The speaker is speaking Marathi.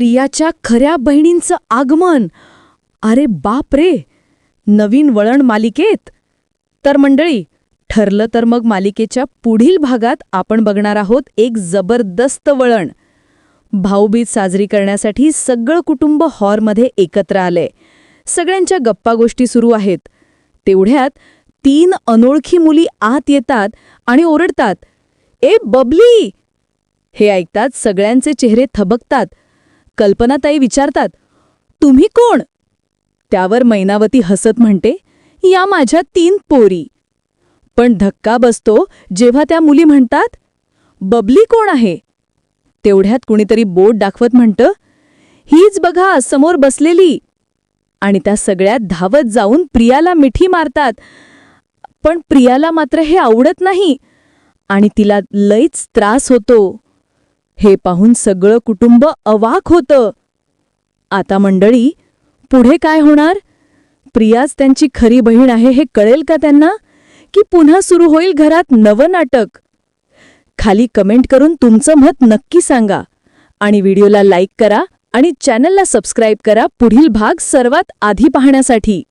प्रियाच्या खऱ्या बहिणींचं आगमन. अरे बाप रे! नवीन वळण मालिकेत. तर मंडळी ठरलं तर मग मालिकेच्या पुढील भागात आपण बघणार आहोत एक जबरदस्त वळण. भाऊबीज साजरी करण्यासाठी सगळं कुटुंब हॉरमध्ये एकत्र आलंय. सगळ्यांच्या गप्पा गोष्टी सुरू आहेत. तेवढ्यात तीन अनोळखी मुली आत येतात आणि ओरडतात ए बबली! हे ऐकतात सगळ्यांचे चेहरे थबकतात. कल्पनाताई विचारतात तुम्ही कोण? त्यावर मैनावती हसत म्हणते या माझ्या तीन पोरी. पण धक्का बसतो जेव्हा त्या मुली म्हणतात बबली कोण आहे? तेवढ्यात कुणीतरी बोट दाखवत म्हणतं हीच बघा समोर बसलेली. आणि त्या सगळ्यात धावत जाऊन प्रियाला मिठी मारतात. पण प्रियाला मात्र हे आवडत नाही आणि तिला लईच त्रास होतो. हे पाहून सगळं कुटुंब अवाक होतं. आता मंडळी पुढे काय होणार? प्रियाच त्यांची खरी बहीण आहे हे कळेल का त्यांना? की पुन्हा सुरू होईल घरात नवं नाटक? खाली कमेंट करून तुमचं मत नक्की सांगा आणि व्हिडिओला लाईक करा आणि चॅनलला सबस्क्राईब करा पुढील भाग सर्वात आधी पाहण्यासाठी.